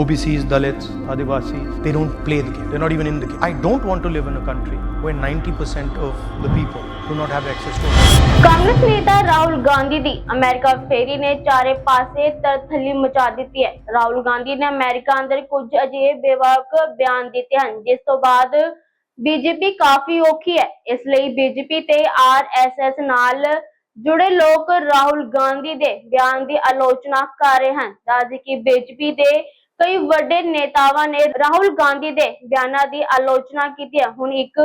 OBCs, Dalits, Adivasi, they don't play the game. They're not even in the game. I don't want to live in a country where 90% of the people do not have access to Congress ਨੇਤਾ ਰਾਹੁਲ ਗਾਂਧੀ ਦੀ America ਫੇਰੀ ਨੇ ਚਾਰੇ ਪਾਸੇ ਤਰਥੱਲੀ ਮਚਾ ਦਿੱਤੀ ਹੈ ਰਾਹੁਲ ਗਾਂਧੀ ਨੇ America ਅੰਦਰ ਕੁਝ ਅਜਿਹੇ ਬੇਵਾਕ ਬਿਆਨ ਦਿੱਤੇ ਹਨ ਜਿਸ ਤੋਂ ਬਾਅਦ ਬੀਜੇਪੀ ਕਾਫੀ ਔਖੀ ਹੈ ਇਸ ਲਈ ਬੀਜੇਪੀ ਤੇ ਆਰਐਸਐਸ ਨਾਲ ਜੁੜੇ ਲੋਕ ਰਾਹੁਲ ਗਾਂਧੀ ਦੇ ਬਿਆਨ ਦੀ ਆਲੋਚਨਾ ਕਰ ਰਹੇ ਹਨ ਦੱਸਦੇ ਕਿ ਬੀਜੇਪੀ ਦੇ ਕਈ ਵੱਡੇ ਨੇਤਾਵਾਂ ਨੇ ਰਾਹੁਲ ਗਾਂਧੀ ਦੇ ਬਿਆਨਾਂ ਦੀ ਆਲੋਚਨਾ ਕੀਤੀ ਹੈ। ਹੁਣ ਇੱਕ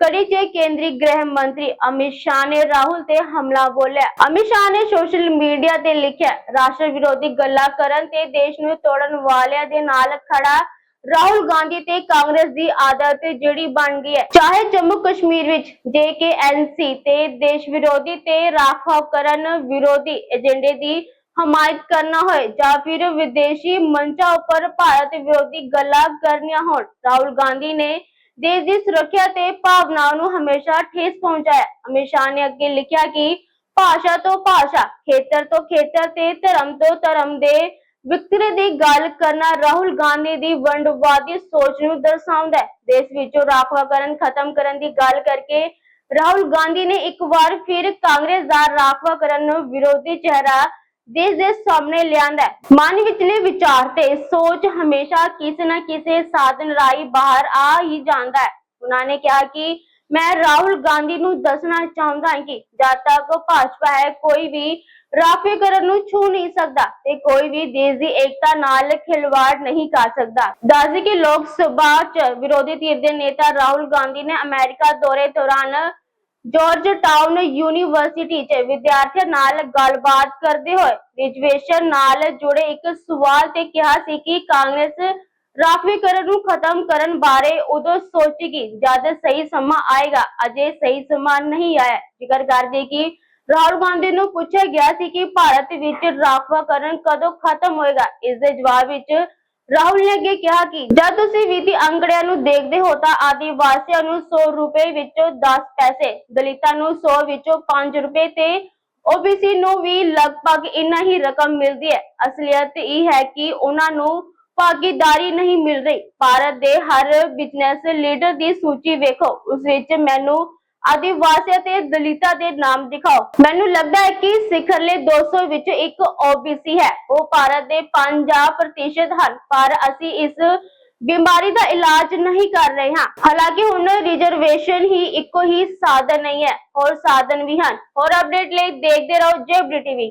ਕੜੀ 'ਚ ਕੇਂਦਰੀ ਗ੍ਰਹਿ ਮੰਤਰੀ ਅਮਿਤ ਸ਼ਾਹ ਨੇ ਰਾਹੁਲ ਤੇ ਹਮਲਾ ਬੋਲਿਆ ਅਮਿਤ ਸ਼ਾਹ ਨੇ ਸੋਸ਼ਲ ਮੀਡੀਆ ਤੇ ਲਿਖਿਆ ਰਾਸ਼ਟਰ ਵਿਰੋਧੀ ਗੱਲਾਂ ਕਰਨ ਤੇ ਦੇਸ਼ ਨੂੰ ਤੋੜਨ ਵਾਲਿਆਂ ਦੇ ਨਾਲ ਖੜਾ ਰਾਹੁਲ ਗਾਂਧੀ ਤੇ ਕਾਂਗਰਸ ਦੀ ਆਦਤ ਜਿਹੜੀ ਬਣ ਗਈ ਹੈ। ਚਾਹੇ ਜੰਮੂ ਕਸ਼ਮੀਰ ਵਿੱਚ ਜੇਕੇਐਨਸੀ ਤੇ ਦੇਸ਼ ਵਿਰੋਧੀ ਤੇ ਰਾਖਵਾਂ ਕਰਨ ਵਿਰੋਧੀ ਏਜੰਡੇ ਦੀ ਹਮਾਇਤ ਕਰਨਾ ਹੋਏ, ਜਾਂ ਫਿਰ ਵਿਦੇਸ਼ੀ ਮੰਚਾਂ ਉੱਪਰ ਭਾਰਤ ਵਿਰੋਧੀ ਗੱਲਾਂ ਕਰਨੀਆਂ ਹੋਣ। ਰਾਹੁਲ ਗਾਂਧੀ ਨੇ ਦੇਸ਼ ਦੀ ਸੁਰੱਖਿਆ ਤੇ ਭਾਵਨਾਵਾਂ ਨੂੰ ਹਮੇਸ਼ਾ ਠੇਸ ਪਹੁੰਚਾਇਆ। ਅਮਿਤ ਸ਼ਾਹ ਨੇ ਅੱਗੇ ਲਿਖਿਆ ਕਿ ਭਾਸ਼ਾ ਤੋਂ ਭਾਸ਼ਾ, ਖੇਤਰ ਤੋਂ ਖੇਤਰ ਤੇ ਧਰਮ ਤੋਂ ਧਰਮ ਦੇ ਵਿਤਕਰੇ ਦੀ ਗੱਲ ਕਰਨਾ ਰਾਹੁਲ ਗਾਂਧੀ ਦੀ ਵੰਡਵਾਦੀ ਸੋਚ ਨੂੰ ਦਰਸਾਉਂਦਾ ਹੈ। ਦੇਸ਼ ਵਿੱਚੋਂ ਰਾਖਵਾਂਕਰਨ ਖਤਮ ਕਰਨ ਦੀ ਗੱਲ ਕਰਕੇ ਰਾਹੁਲ ਗਾਂਧੀ ਨੇ ਇੱਕ ਵਾਰ ਫਿਰ ਕਾਂਗਰਸ ਦਾ ਰਾਖਵਾਂਕਰਨ ਨੂੰ ਵਿਰੋਧੀ ਚਿਹਰਾ ਦੇਸ਼ ਦੇ ਸਾਹਮਣੇ ਲਿਆਂਦਾ ਮਨ ਵਿਚਲੇ ਵਿਚਾਰ ਤੇ ਸੋਚ ਹਮੇਸ਼ਾ ਕਿਸੇ ਨਾ ਕਿਸੇ ਸਾਧਨ ਰਾਹੀਂ ਬਾਹਰ ਆ ਹੀ ਜਾਂਦਾ ਹੈ। ਉਹਨਾਂ ਨੇ ਕਿਹਾ ਕਿ ਮੈਂ ਰਾਹੁਲ ਗਾਂਧੀ ਨੂੰ ਦੱਸਣਾ ਚਾਹੁੰਦਾ ਹਾਂ ਕਿ ਜਦ ਤੱਕ ਭਾਜਪਾ ਹੈ, ਕੋਈ ਵੀ ਰਾਫੇਕਰਨ ਨੂੰ ਛੂ ਨਹੀਂ ਸਕਦਾ ਤੇ ਕੋਈ ਵੀ ਦੇਸ਼ ਦੀ ਏਕਤਾ ਨਾਲ ਖਿਲਵਾੜ ਨਹੀਂ ਕਰ ਸਕਦਾ। ਦੱਸਦੇ ਕਿ ਲੋਕ ਸਭਾ ਚ ਵਿਰੋਧੀ ਧਿਰ ਦੇ ਨੇਤਾ ਰਾਹੁਲ ਗਾਂਧੀ ਨੇ ਅਮਰੀਕਾ ਦੌਰੇ ਦੌਰਾਨ ਜਾਰਜ ਟਾਊਨ ਯੂਨੀਵਰਸਿਟੀ 'ਚ ਵਿਦਿਆਰਥੀਆਂ ਨਾਲ ਗੱਲਬਾਤ ਕਰਦੇ ਹੋਏ ਰਿਜ਼ਰਵੇਸ਼ਨ ਨਾਲ ਜੁੜੇ ਇੱਕ ਸਵਾਲ ਤੇ ਕਿਹਾ ਸੀ ਕਿ ਕਾਂਗਰਸ ਰਾਖਵੀਕਰਨ ਨੂੰ ਖਤਮ ਕਰਨ ਬਾਰੇ ਉਦੋਂ ਸੋਚੇਗੀ ਜਦ ਸਹੀ ਸਮਾਂ ਆਏਗਾ। ਅਜੇ ਸਹੀ ਸਮਾਂ ਨਹੀਂ ਆਇਆ। ਜ਼ਿਕਰ ਕਰਦੇ ਕਿ ਰਾਹੁਲ ਗਾਂਧੀ ਨੂੰ ਪੁੱਛਿਆ ਗਿਆ ਸੀ ਕਿ ਭਾਰਤ ਵਿੱਚ ਰਾਖਵਾਕਰਨ ਕਦੋਂ ਖਤਮ ਹੋਏਗਾ। ਇਸ ਦੇ ਜਵਾਬ ਵਿੱਚ ਰਾਹੁਲ ਨੇ ਅੱਗੇ ਕਿਹਾ ਕਿ ਜਦ ਤੁਸੀਂ ਵਿੱਤੀ ਅੰਕੜਿਆਂ ਨੂੰ ਦੇਖਦੇ ਹੋ ਤਾਂ ਆਦੀਵਾਸੀਆਂ ਨੂੰ 100 ਰੁਪਏ ਵਿੱਚੋਂ 10 ਪੈਸੇ, ਦਲਿਤਾਂ ਨੂੰ 100 ਵਿੱਚੋਂ 5 ਰੁਪਏ ਤੇ OBC ਨੂੰ ਵੀ ਲਗਭਗ ਇੰਨਾ ਹੀ ਰਕਮ ਮਿਲਦੀ ਹੈ। ਅਸਲੀਅਤ ਇਹ ਹੈ ਕਿ ਉਹਨਾਂ ਨੂੰ ਭਾਗੀਦਾਰੀ ਨਹੀਂ ਮਿਲ ਰਹੀ। ਭਾਰਤ ਦੇ ਹਰ ਬਿਜ਼ਨਸ ਲੀਡਰ ਦੀ ਸੂਚੀ ਵੇਖੋ, ਉਸ ਵਿੱਚ ਮੈਨੂੰ ਆਦੀਵਾਸੀਆਂ ਤੇ ਦਲਿਤਾਂ ਦੇ ਨਾਮ ਦਿਖਾਓ। ਮੈਨੂੰ ਲੱਗਦਾ ਹੈ ਕਿ ਸਿਖਰਲੇ 200 ਵਿੱਚੋਂ ਇੱਕ OBC ਹੈ। ਉਹ ਭਾਰਤ ਦੇ 50% ਹਨ, ਪਰ ਅਸੀਂ ਇਸ ਬਿਮਾਰੀ ਦਾ ਇਲਾਜ ਨਹੀਂ ਕਰ ਰਹੇ ਹਾਂ। ਹਾਲਾਂਕਿ ਹੁਣ ਰਿਜ਼ਰਵੇਸ਼ਨ ਹੀ ਇੱਕੋ ਹੀ ਸਾਧਨ ਨਹੀਂ ਹੈ, ਹੋਰ ਸਾਧਨ ਵੀ ਹਨ। ਹੋਰ ਅਪਡੇਟ ਲਈ ਦੇਖਦੇ ਰਹੋ ਜੇਬਰੀ ਟੀਵੀ